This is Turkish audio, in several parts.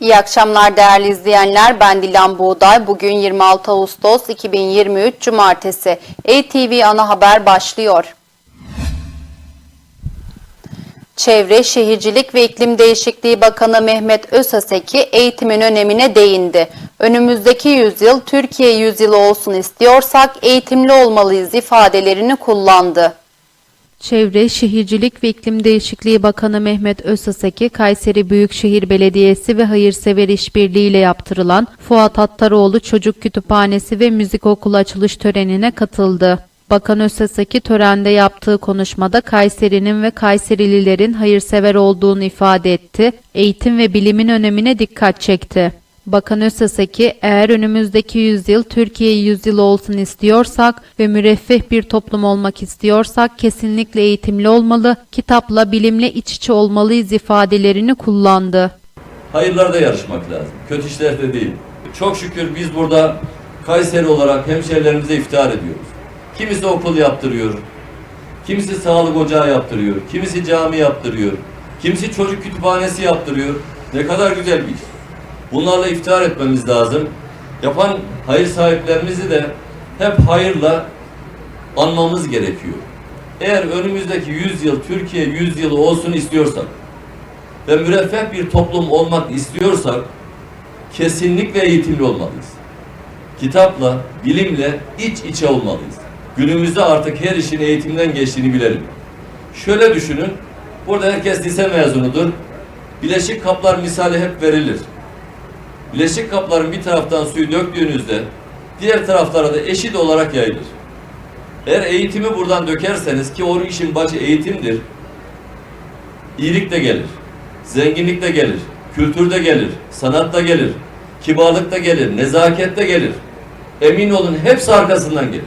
İyi akşamlar değerli izleyenler. Ben Dilan Buğday. Bugün 26 Ağustos 2023 Cumartesi. ATV Ana Haber başlıyor. Çevre, Şehircilik ve İklim Değişikliği Bakanı Mehmet Özaseki eğitimin önemine değindi. Önümüzdeki yüzyıl Türkiye yüzyılı olsun istiyorsak eğitimli olmalıyız ifadelerini kullandı. Çevre, Şehircilik ve İklim Değişikliği Bakanı Mehmet Özaseki, Kayseri Büyükşehir Belediyesi ve Hayırsever İşbirliği ile yaptırılan Fuat Attaroğlu Çocuk Kütüphanesi ve Müzik Okulu açılış törenine katıldı. Bakan Özaseki törende yaptığı konuşmada Kayseri'nin ve Kayserililerin hayırsever olduğunu ifade etti, eğitim ve bilimin önemine dikkat çekti. Bakan Özseseki, eğer önümüzdeki yüzyıl Türkiye yüzyılı olsun istiyorsak ve müreffeh bir toplum olmak istiyorsak kesinlikle eğitimli olmalı, kitapla, bilimle iç içe olmalıyız ifadelerini kullandı. hayırlarda yarışmak lazım. Kötü işlerde değil. Çok şükür biz burada Kayseri olarak hemşehrilerimize iftihar ediyoruz. Kimisi okul yaptırıyor, kimisi sağlık ocağı yaptırıyor, kimisi cami yaptırıyor, kimisi çocuk kütüphanesi yaptırıyor. Ne kadar güzel bir iş. Bunlarla iftihar etmemiz lazım. Yapan hayır sahiplerimizi de hep hayırla anmamız gerekiyor. Eğer önümüzdeki 100 yıl Türkiye 100 yılı olsun istiyorsak, ve müreffeh bir toplum olmak istiyorsak kesinlikle eğitimli olmalıyız. Kitapla, bilimle iç içe olmalıyız. Günümüzde artık her işin eğitimden geçtiğini bilelim. Şöyle düşünün, burada herkes lise mezunudur. Bileşik kaplar misali hep verilir. Bileşik kapların bir taraftan suyu döktüğünüzde diğer taraflara da eşit olarak yayılır. Eğer eğitimi buradan dökerseniz ki o işin başı eğitimdir, iyilik de gelir. Zenginlik de gelir, kültür de gelir, sanat da gelir, kibarlık da gelir, nezaket de gelir. Emin olun hepsi arkasından gelir.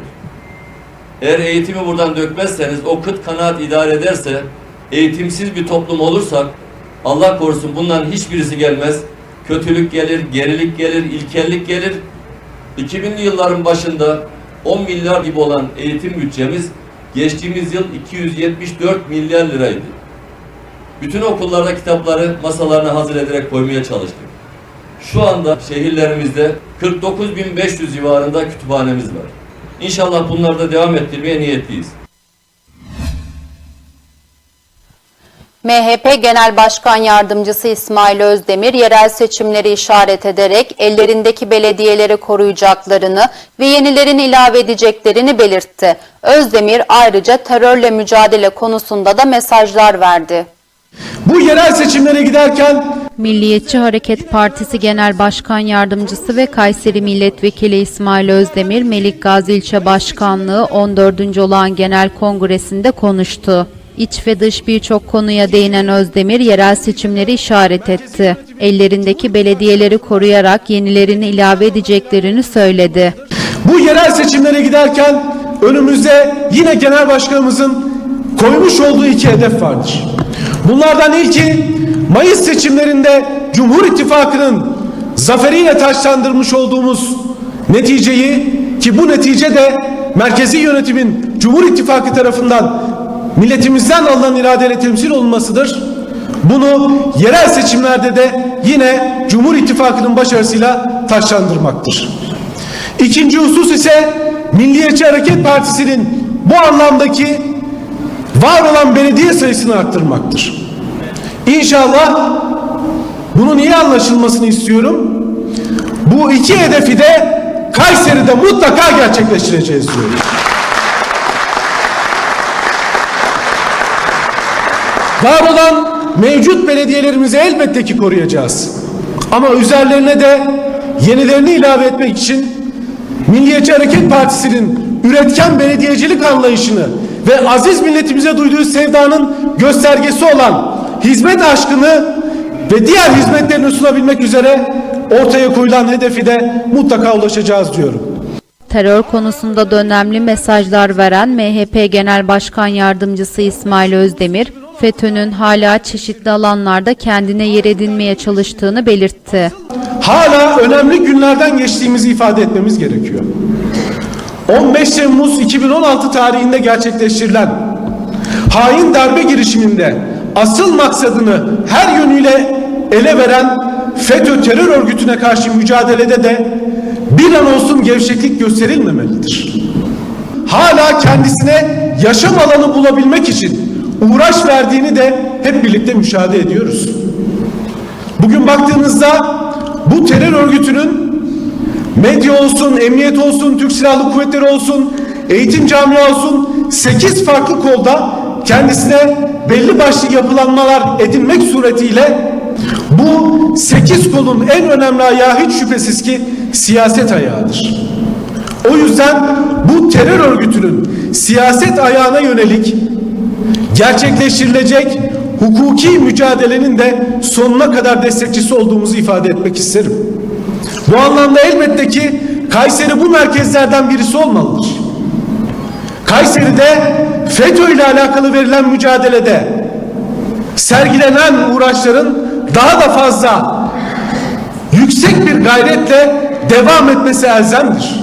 Eğer eğitimi buradan dökmezseniz, o kıt kanaat idare ederse, eğitimsiz bir toplum olursak, Allah korusun bunların hiçbirisi gelmez. Kötülük gelir, gerilik gelir, ilkellik gelir. 2000'li yılların başında 10 milyar gibi olan eğitim bütçemiz geçtiğimiz yıl 274 milyar liraydı. Bütün okullarda kitapları masalarına hazır ederek koymaya çalıştık. Şu anda şehirlerimizde 49.500 civarında kütüphanemiz var. İnşallah bunlarda devam ettirmeye niyetliyiz. MHP Genel Başkan Yardımcısı İsmail Özdemir yerel seçimleri işaret ederek ellerindeki belediyeleri koruyacaklarını ve yenilerini ilave edeceklerini belirtti. Özdemir ayrıca terörle mücadele konusunda da mesajlar verdi. Bu yerel seçimlere giderken Milliyetçi Hareket Partisi Genel Başkan Yardımcısı ve Kayseri Milletvekili İsmail Özdemir, Melik Gazi İlçe Başkanlığı 14. olan Genel Kongresi'nde konuştu. İç ve dış birçok konuya değinen Özdemir yerel seçimleri işaret etti. Ellerindeki belediyeleri koruyarak yenilerini ilave edeceklerini söyledi. bu yerel seçimlere giderken önümüzde yine genel başkanımızın koymuş olduğu iki hedef vardır. Bunlardan ilki Mayıs seçimlerinde Cumhur İttifakı'nın zaferiyle taşlandırmış olduğumuz neticeyi ki bu netice de merkezi yönetimin Cumhur İttifakı tarafından milletimizden alınan iradeyle temsil olunmasıdır. Bunu yerel seçimlerde de yine Cumhur İttifakı'nın başarısıyla taşlandırmaktır. İkinci husus ise Milliyetçi Hareket Partisi'nin bu anlamdaki var olan belediye sayısını arttırmaktır. İnşallah bunun iyi anlaşılmasını istiyorum. Bu iki hedefi de Kayseri'de mutlaka gerçekleştireceğiz diyorum. Var olan mevcut belediyelerimizi elbette ki koruyacağız. Ama üzerlerine de yenilerini ilave etmek için Milliyetçi Hareket Partisi'nin üretken belediyecilik anlayışını ve aziz milletimize duyduğu sevdanın göstergesi olan hizmet aşkını ve diğer hizmetlerini sunabilmek üzere ortaya koyulan hedefi de mutlaka ulaşacağız diyorum. Terör konusunda da önemli mesajlar veren MHP Genel Başkan Yardımcısı İsmail Özdemir, FETÖ'nün hala çeşitli alanlarda kendine yer edinmeye çalıştığını belirtti. hala önemli günlerden geçtiğimizi ifade etmemiz gerekiyor. 15 Temmuz 2016 tarihinde gerçekleştirilen hain darbe girişiminde asıl maksadını her yönüyle ele veren FETÖ terör örgütüne karşı mücadelede de bir an olsun gevşeklik gösterilmemelidir. Hala kendisine yaşam alanı bulabilmek için uğraş verdiğini de hep birlikte müşahede ediyoruz. Bugün baktığımızda bu terör örgütünün medya olsun, emniyet olsun, Türk Silahlı Kuvvetleri olsun, eğitim camia olsun 8 farklı kolda kendisine belli başlı yapılanmalar edinmek suretiyle bu 8 kolun en önemli ayağı hiç şüphesiz ki siyaset ayağıdır. O yüzden bu terör örgütünün siyaset ayağına yönelik gerçekleştirilecek hukuki mücadelenin de sonuna kadar destekçisi olduğumuzu ifade etmek isterim. Bu anlamda elbette ki Kayseri bu merkezlerden birisi olmalıdır. Kayseri'de FETÖ ile alakalı verilen mücadelede sergilenen uğraşların daha da fazla yüksek bir gayretle devam etmesi elzemdir.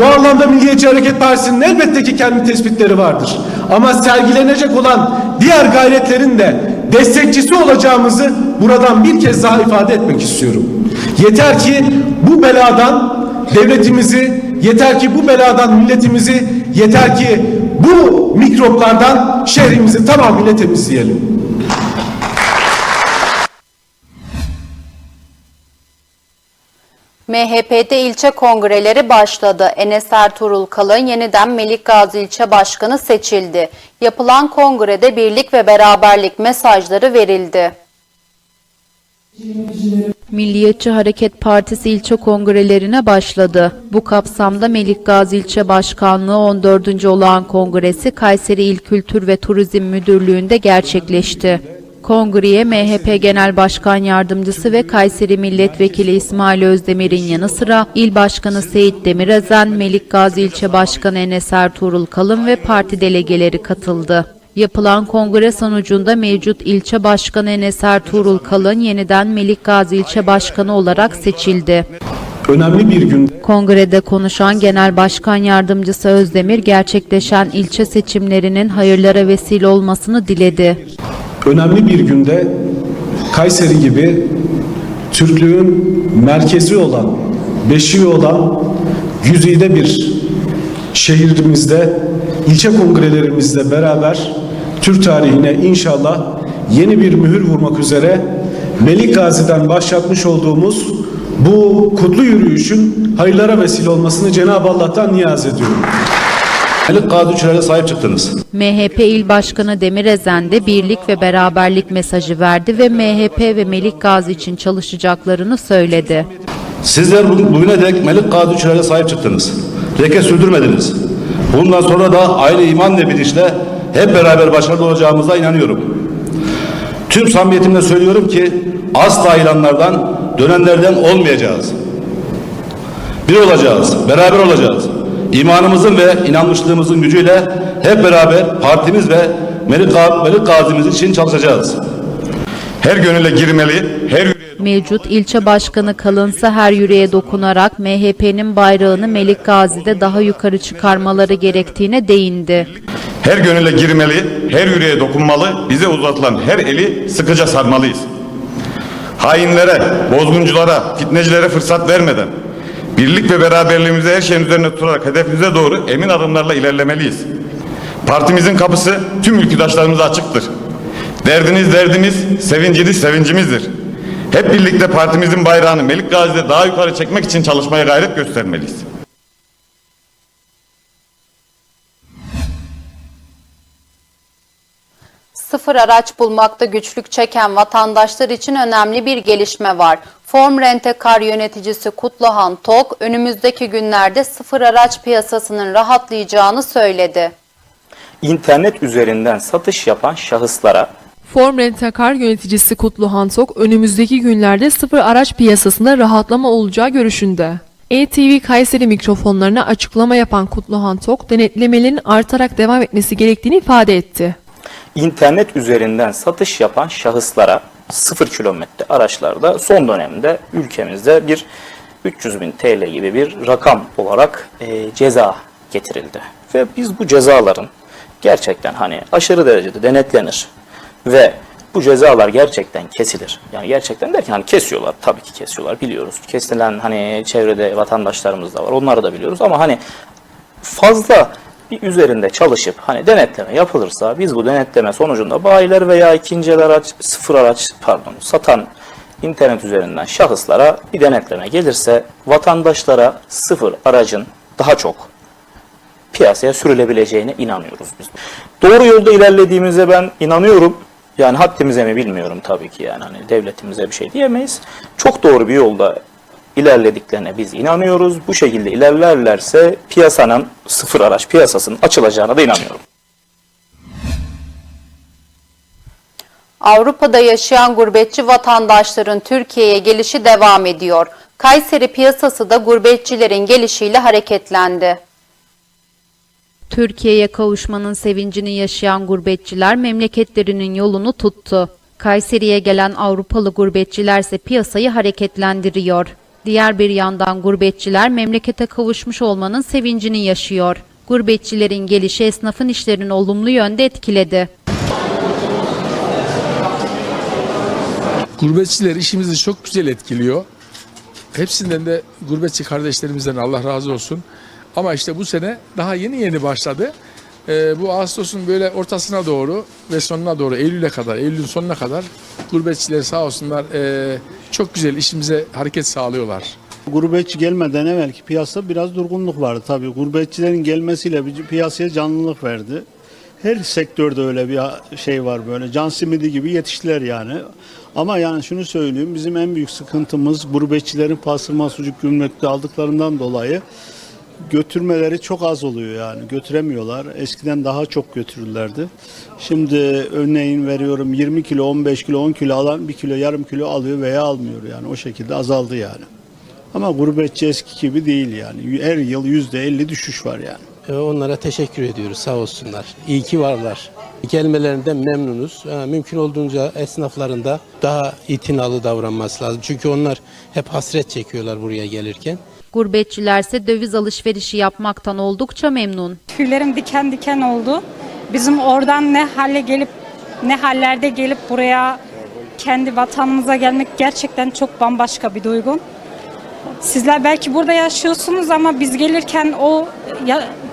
Bu anlamda Milliyetçi Hareket Partisi'nin elbette ki kendi tespitleri vardır. Ama sergilenecek olan diğer gayretlerin de destekçisi olacağımızı buradan bir kez daha ifade etmek istiyorum. Yeter ki bu beladan devletimizi, yeter ki bu beladan milletimizi, yeter ki bu mikroplardan şehrimizi tamamıyla temizleyelim. MHP'de ilçe kongreleri başladı. Enes Ertuğrul Kalın yeniden Melik Gazi ilçe başkanı seçildi. Yapılan kongrede birlik ve beraberlik mesajları verildi. Milliyetçi Hareket Partisi ilçe kongrelerine başladı. Bu kapsamda Melik Gazi İlçe Başkanlığı 14. olağan kongresi Kayseri İl Kültür ve Turizm Müdürlüğü'nde gerçekleşti. Kongreye MHP Genel Başkan Yardımcısı ve Kayseri Milletvekili İsmail Özdemir'in yanı sıra İl Başkanı Seyit Demirözen, Melik Gazi İlçe Başkanı Enes Ertuğrul Kalın ve parti delegeleri katıldı. Yapılan kongre sonucunda mevcut ilçe başkanı Enes Ertuğrul Kalın yeniden Melik Gazi ilçe başkanı olarak seçildi. Önemli bir günde Kongrede konuşan Genel Başkan Yardımcısı Özdemir gerçekleşen ilçe seçimlerinin hayırlara vesile olmasını diledi. Önemli bir günde Kayseri gibi Türklüğün merkezi olan, beşiği olan güzide bir şehrimizde, ilçe kongrelerimizle beraber Türk tarihine inşallah yeni bir mühür vurmak üzere Melik Gazi'den başlatmış olduğumuz bu kutlu yürüyüşün hayırlara vesile olmasını Cenab-ı Allah'tan niyaz ediyorum. Melik Gazi Üçer'e sahip çıktınız. MHP İl Başkanı Demirezen de birlik ve beraberlik mesajı verdi ve MHP ve Melik Gazi için çalışacaklarını söyledi. Sizler bu- bugüne dek Melik Gazi Üçer'e sahip çıktınız. Leke sürdürmediniz. Bundan sonra da aynı iman ve bilinçle hep beraber başarılı olacağımıza inanıyorum. Tüm samimiyetimle söylüyorum ki asla ilanlardan, dönenlerden olmayacağız. Bir olacağız, beraber olacağız. İmanımızın ve inanmışlığımızın gücüyle hep beraber partimiz ve Melik, Ga- Melik Gazi'miz için çalışacağız. Her gönüle girmeli, her yüreğe Mevcut ilçe başkanı Kalınsa her yüreğe dokunarak MHP'nin bayrağını Melik Gazi'de daha yukarı çıkarmaları gerektiğine değindi. her gönüle girmeli, her yüreğe dokunmalı, bize uzatılan her eli sıkıca sarmalıyız. Hainlere, bozgunculara, fitnecilere fırsat vermeden, birlik ve beraberliğimizi her şeyin üzerine tutarak hedefimize doğru emin adımlarla ilerlemeliyiz. Partimizin kapısı tüm ülküdaşlarımıza açıktır. Derdiniz derdimiz, sevinciniz sevincimizdir. Hep birlikte partimizin bayrağını Melik Gazi'de daha yukarı çekmek için çalışmaya gayret göstermeliyiz. Sıfır araç bulmakta güçlük çeken vatandaşlar için önemli bir gelişme var. Form Rentekar yöneticisi Kutluhan Tok, önümüzdeki günlerde sıfır araç piyasasının rahatlayacağını söyledi. İnternet üzerinden satış yapan şahıslara Form Rentakar yöneticisi Kutlu Hantok önümüzdeki günlerde sıfır araç piyasasında rahatlama olacağı görüşünde. ETV Kayseri mikrofonlarına açıklama yapan Kutlu Hantok denetlemelerin artarak devam etmesi gerektiğini ifade etti. internet üzerinden satış yapan şahıslara sıfır kilometre araçlarda son dönemde ülkemizde bir 300 bin TL gibi bir rakam olarak e, ceza getirildi. Ve biz bu cezaların gerçekten hani aşırı derecede denetlenir ve bu cezalar gerçekten kesilir. Yani gerçekten derken hani kesiyorlar tabii ki kesiyorlar biliyoruz. Kesilen hani çevrede vatandaşlarımız da var onları da biliyoruz ama hani fazla bir üzerinde çalışıp hani denetleme yapılırsa biz bu denetleme sonucunda bayiler veya ikinci el araç, sıfır araç pardon satan internet üzerinden şahıslara bir denetleme gelirse vatandaşlara sıfır aracın daha çok piyasaya sürülebileceğine inanıyoruz biz. Doğru yolda ilerlediğimize ben inanıyorum. Yani haddimize mi bilmiyorum tabii ki yani hani devletimize bir şey diyemeyiz. Çok doğru bir yolda ilerlediklerine biz inanıyoruz. Bu şekilde ilerlerlerse piyasanın sıfır araç piyasasının açılacağına da inanıyorum. Avrupa'da yaşayan gurbetçi vatandaşların Türkiye'ye gelişi devam ediyor. Kayseri piyasası da gurbetçilerin gelişiyle hareketlendi. Türkiye'ye kavuşmanın sevincini yaşayan gurbetçiler memleketlerinin yolunu tuttu. Kayseri'ye gelen Avrupalı gurbetçiler ise piyasayı hareketlendiriyor. Diğer bir yandan gurbetçiler memlekete kavuşmuş olmanın sevincini yaşıyor. Gurbetçilerin gelişi esnafın işlerini olumlu yönde etkiledi. Gurbetçiler işimizi çok güzel etkiliyor. Hepsinden de gurbetçi kardeşlerimizden Allah razı olsun. Ama işte bu sene daha yeni yeni başladı. Ee, bu Ağustos'un böyle ortasına doğru ve sonuna doğru Eylül'e kadar, Eylül'ün sonuna kadar gurbetçiler sağ olsunlar ee, çok güzel işimize hareket sağlıyorlar. Gurbetçi gelmeden evvelki piyasa biraz durgunluk vardı tabii. Gurbetçilerin gelmesiyle piyasaya canlılık verdi. Her sektörde öyle bir şey var böyle. Can simidi gibi yetiştiler yani. Ama yani şunu söyleyeyim bizim en büyük sıkıntımız gurbetçilerin pastırma sucuk gümrükte aldıklarından dolayı götürmeleri çok az oluyor yani götüremiyorlar. Eskiden daha çok götürürlerdi. Şimdi örneğin veriyorum 20 kilo, 15 kilo, 10 kilo alan 1 kilo, yarım kilo alıyor veya almıyor yani o şekilde azaldı yani. Ama gurbetçi eski gibi değil yani. Her yıl yüzde elli düşüş var yani. Onlara teşekkür ediyoruz sağ olsunlar. İyi ki varlar. Gelmelerinden memnunuz. Mümkün olduğunca esnaflarında daha itinalı davranması lazım. Çünkü onlar hep hasret çekiyorlar buraya gelirken. Gurbetçiler ise döviz alışverişi yapmaktan oldukça memnun. Tüylerim diken diken oldu. Bizim oradan ne hale gelip ne hallerde gelip buraya kendi vatanımıza gelmek gerçekten çok bambaşka bir duygu. Sizler belki burada yaşıyorsunuz ama biz gelirken o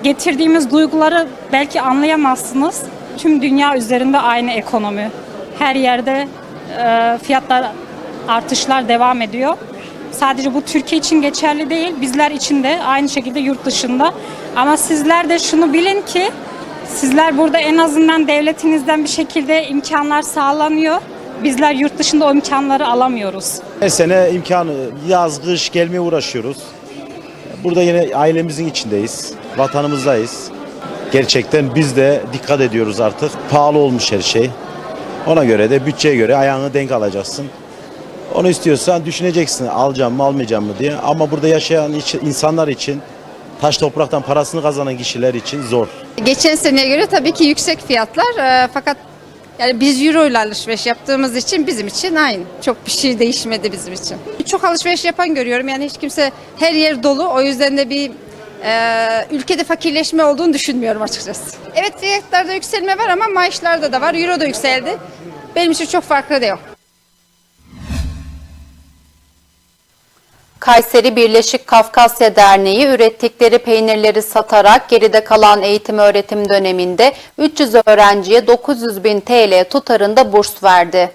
getirdiğimiz duyguları belki anlayamazsınız. Tüm dünya üzerinde aynı ekonomi. Her yerde e, fiyatlar artışlar devam ediyor. Sadece bu Türkiye için geçerli değil, bizler için de aynı şekilde yurt dışında. Ama sizler de şunu bilin ki sizler burada en azından devletinizden bir şekilde imkanlar sağlanıyor. Bizler yurt dışında o imkanları alamıyoruz. Her sene imkanı yaz kış gelmeye uğraşıyoruz. Burada yine ailemizin içindeyiz. Vatanımızdayız. Gerçekten biz de dikkat ediyoruz artık. Pahalı olmuş her şey. Ona göre de bütçeye göre ayağını denk alacaksın. Onu istiyorsan düşüneceksin alacağım mı almayacağım mı diye. Ama burada yaşayan iç- insanlar için taş topraktan parasını kazanan kişiler için zor. Geçen seneye göre tabii ki yüksek fiyatlar e, fakat yani biz euro ile alışveriş yaptığımız için bizim için aynı. Çok bir şey değişmedi bizim için. Çok alışveriş yapan görüyorum yani hiç kimse her yer dolu o yüzden de bir e, ülkede fakirleşme olduğunu düşünmüyorum açıkçası. Evet fiyatlarda yükselme var ama maaşlarda da var. Euro da yükseldi. Benim için çok farklı değil. Kayseri Birleşik Kafkasya Derneği ürettikleri peynirleri satarak geride kalan eğitim öğretim döneminde 300 öğrenciye 900 bin TL tutarında burs verdi.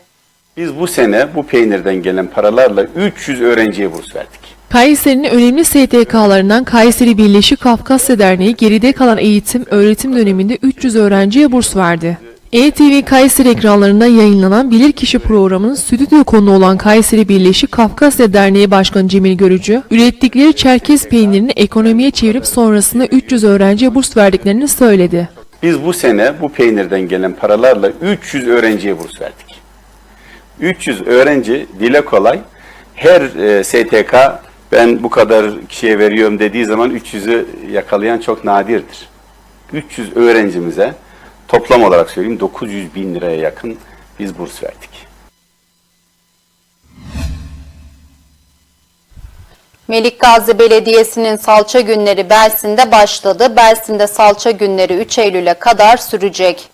Biz bu sene bu peynirden gelen paralarla 300 öğrenciye burs verdik. Kayseri'nin önemli STK'larından Kayseri Birleşik Kafkasya Derneği geride kalan eğitim öğretim döneminde 300 öğrenciye burs verdi. ETV Kayseri ekranlarında yayınlanan Bilirkişi programının stüdyo konu olan Kayseri Birleşik Kafkasya Derneği Başkanı Cemil Görücü, ürettikleri Çerkez peynirini ekonomiye çevirip sonrasında 300 öğrenciye burs verdiklerini söyledi. Biz bu sene bu peynirden gelen paralarla 300 öğrenciye burs verdik. 300 öğrenci dile kolay her e, STK ben bu kadar kişiye veriyorum dediği zaman 300'ü yakalayan çok nadirdir. 300 öğrencimize toplam olarak söyleyeyim 900 bin liraya yakın biz burs verdik. Melikgazi Belediyesi'nin salça günleri Belsin'de başladı. Belsin'de salça günleri 3 Eylül'e kadar sürecek.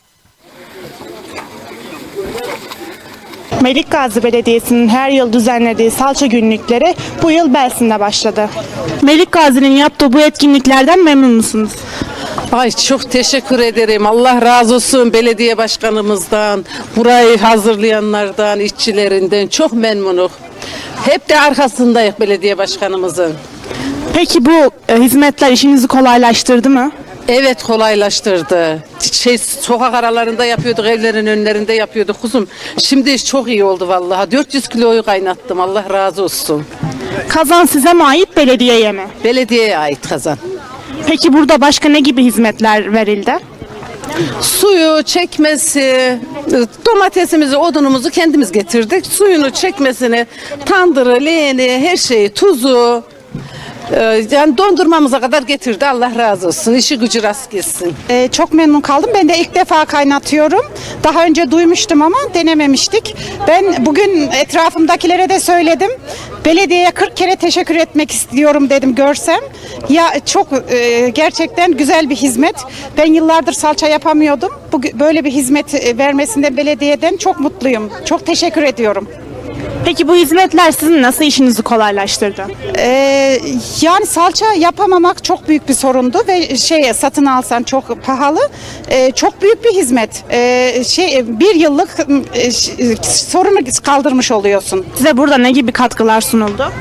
Melik Gazi Belediyesi'nin her yıl düzenlediği salça günlükleri bu yıl Belsin'de başladı. Melik Gazi'nin yaptığı bu etkinliklerden memnun musunuz? Ay çok teşekkür ederim. Allah razı olsun belediye başkanımızdan, burayı hazırlayanlardan, işçilerinden çok memnunum. Hep de arkasındayız belediye başkanımızın. Peki bu e, hizmetler işinizi kolaylaştırdı mı? Evet kolaylaştırdı. Şey sokak aralarında yapıyorduk, evlerin önlerinde yapıyorduk kuzum. Şimdi iş çok iyi oldu vallahi. 400 kiloyu kaynattım. Allah razı olsun. Kazan size mi ait belediyeye mi? Belediyeye ait kazan. Peki burada başka ne gibi hizmetler verildi? Suyu çekmesi, domatesimizi, odunumuzu kendimiz getirdik. Suyunu çekmesini, tandırı, leğeni, her şeyi, tuzu, yani dondurmamıza kadar getirdi. Allah razı olsun. İşi gücü rast gitsin. Ee, çok memnun kaldım. Ben de ilk defa kaynatıyorum. Daha önce duymuştum ama denememiştik. Ben bugün etrafımdakilere de söyledim. Belediyeye 40 kere teşekkür etmek istiyorum dedim görsem. Ya çok e, gerçekten güzel bir hizmet. Ben yıllardır salça yapamıyordum. Bu böyle bir hizmet e, vermesinde belediyeden çok mutluyum. Çok teşekkür ediyorum. Peki bu hizmetler sizin nasıl işinizi kolaylaştırdı? Ee, yani salça yapamamak çok büyük bir sorundu ve şey satın alsan çok pahalı. Ee, çok büyük bir hizmet. Ee, şey bir yıllık e, sorunu kaldırmış oluyorsun. Size burada ne gibi katkılar sunuldu?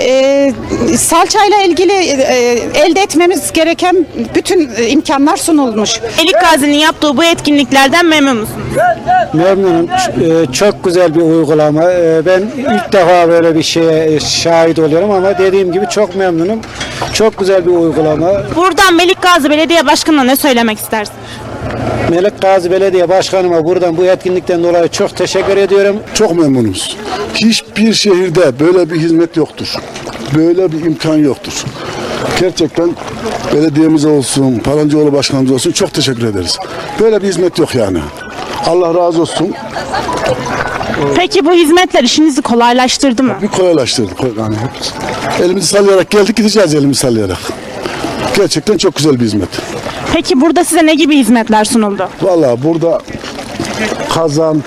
Ee, salçayla ilgili e, elde etmemiz gereken bütün e, imkanlar sunulmuş. Melik Gazi'nin yaptığı bu etkinliklerden memnun musunuz? Memnunum. Ç- e, Çok güzel bir uygulama. E, Ben ilk defa böyle bir şeye e, şahit oluyorum ama dediğim gibi çok memnunum. Çok güzel bir uygulama. Buradan Melik Gazi Belediye Başkanı'na ne söylemek istersin? Melik Gazi Belediye Başkanıma buradan bu etkinlikten dolayı çok teşekkür ediyorum. Çok memnunuz. Hiçbir şehirde böyle bir hizmet yoktur. Böyle bir imkan yoktur. Gerçekten belediyemize olsun, Parancıoğlu Başkanımız olsun çok teşekkür ederiz. Böyle bir hizmet yok yani. Allah razı olsun. Peki bu hizmetler işinizi kolaylaştırdı mı? Bir kolaylaştırdık. Yani elimizi sallayarak geldik gideceğiz elimizi sallayarak. Gerçekten çok güzel bir hizmet. Peki burada size ne gibi hizmetler sunuldu? Vallahi burada kazan,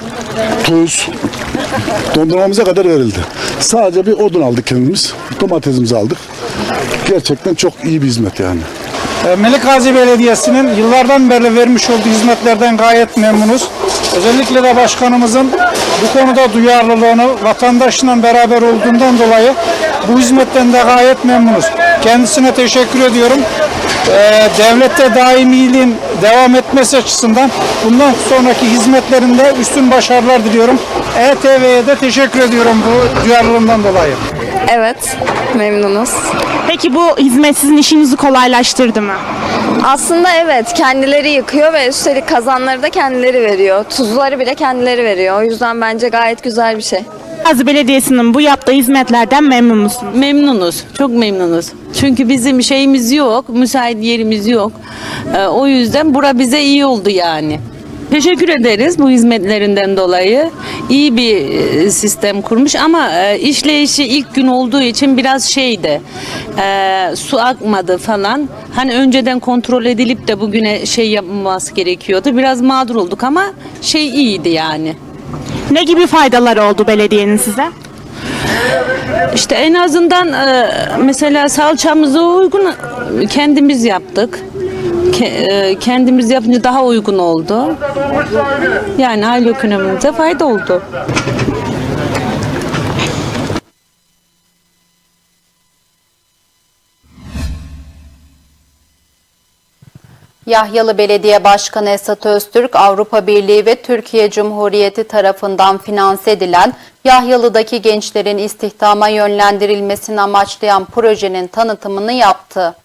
tuz, dondurmamıza kadar verildi. Sadece bir odun aldık kendimiz. Domatesimizi aldık. Gerçekten çok iyi bir hizmet yani. E, Melik Gazi Belediyesi'nin yıllardan beri vermiş olduğu hizmetlerden gayet memnunuz. Özellikle de başkanımızın bu konuda duyarlılığını vatandaşla beraber olduğundan dolayı bu hizmetten de gayet memnunuz. Kendisine teşekkür ediyorum. E, devlette daimiliğin devam etmesi açısından bundan sonraki hizmetlerinde üstün başarılar diliyorum. ETV'ye de teşekkür ediyorum bu duyarlılığından dolayı. Evet, memnunuz. Peki bu hizmet sizin işinizi kolaylaştırdı mı? Aslında evet, kendileri yıkıyor ve üstelik kazanları da kendileri veriyor. Tuzları bile kendileri veriyor. O yüzden bence gayet güzel bir şey. Gazi Belediyesi'nin bu yaptığı hizmetlerden memnun musunuz? Memnunuz, çok memnunuz. Çünkü bizim şeyimiz yok, müsait yerimiz yok. Ee, o yüzden bura bize iyi oldu yani. Teşekkür ederiz bu hizmetlerinden dolayı. İyi bir e, sistem kurmuş ama e, işleyişi ilk gün olduğu için biraz şeydi. e, su akmadı falan. Hani önceden kontrol edilip de bugüne şey yapılması gerekiyordu. Biraz mağdur olduk ama şey iyiydi yani. Ne gibi faydaları oldu belediyenin size? İşte en azından e, mesela salçamızı uygun kendimiz yaptık. E, kendimiz yapınca daha uygun oldu. Yani aile ekonomimize fayda oldu. Yahyalı Belediye Başkanı Esat Öztürk, Avrupa Birliği ve Türkiye Cumhuriyeti tarafından finanse edilen Yahyalı'daki gençlerin istihdama yönlendirilmesini amaçlayan projenin tanıtımını yaptı.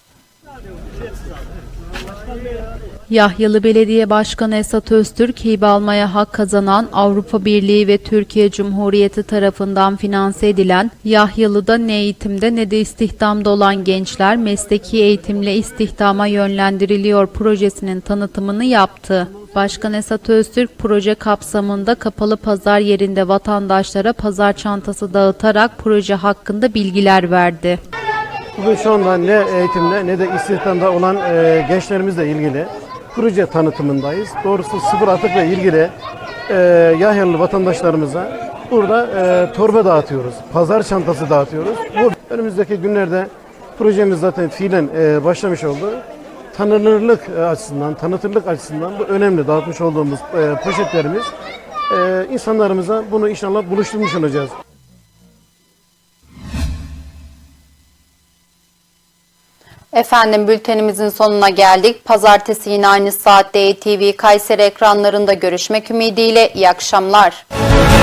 Yahyalı Belediye Başkanı Esat Öztürk, hibe almaya hak kazanan Avrupa Birliği ve Türkiye Cumhuriyeti tarafından finanse edilen Yahyalı'da ne eğitimde ne de istihdamda olan gençler mesleki eğitimle istihdama yönlendiriliyor projesinin tanıtımını yaptı. Başkan Esat Öztürk proje kapsamında kapalı pazar yerinde vatandaşlara pazar çantası dağıtarak proje hakkında bilgiler verdi. Bugün şu anda ne eğitimde ne de istihdamda olan e, gençlerimizle ilgili proje tanıtımındayız. Doğrusu sıfır atıkla ilgili e, Yahyalı vatandaşlarımıza burada e, torba dağıtıyoruz. Pazar çantası dağıtıyoruz. Bu önümüzdeki günlerde projemiz zaten fiilen e, başlamış oldu. Tanınırlık e, açısından, tanıtırlık açısından bu önemli dağıtmış olduğumuz e, poşetlerimiz. E, insanlarımıza bunu inşallah buluşturmuş olacağız. Efendim bültenimizin sonuna geldik. Pazartesi yine aynı saatte ATV Kayseri ekranlarında görüşmek ümidiyle iyi akşamlar.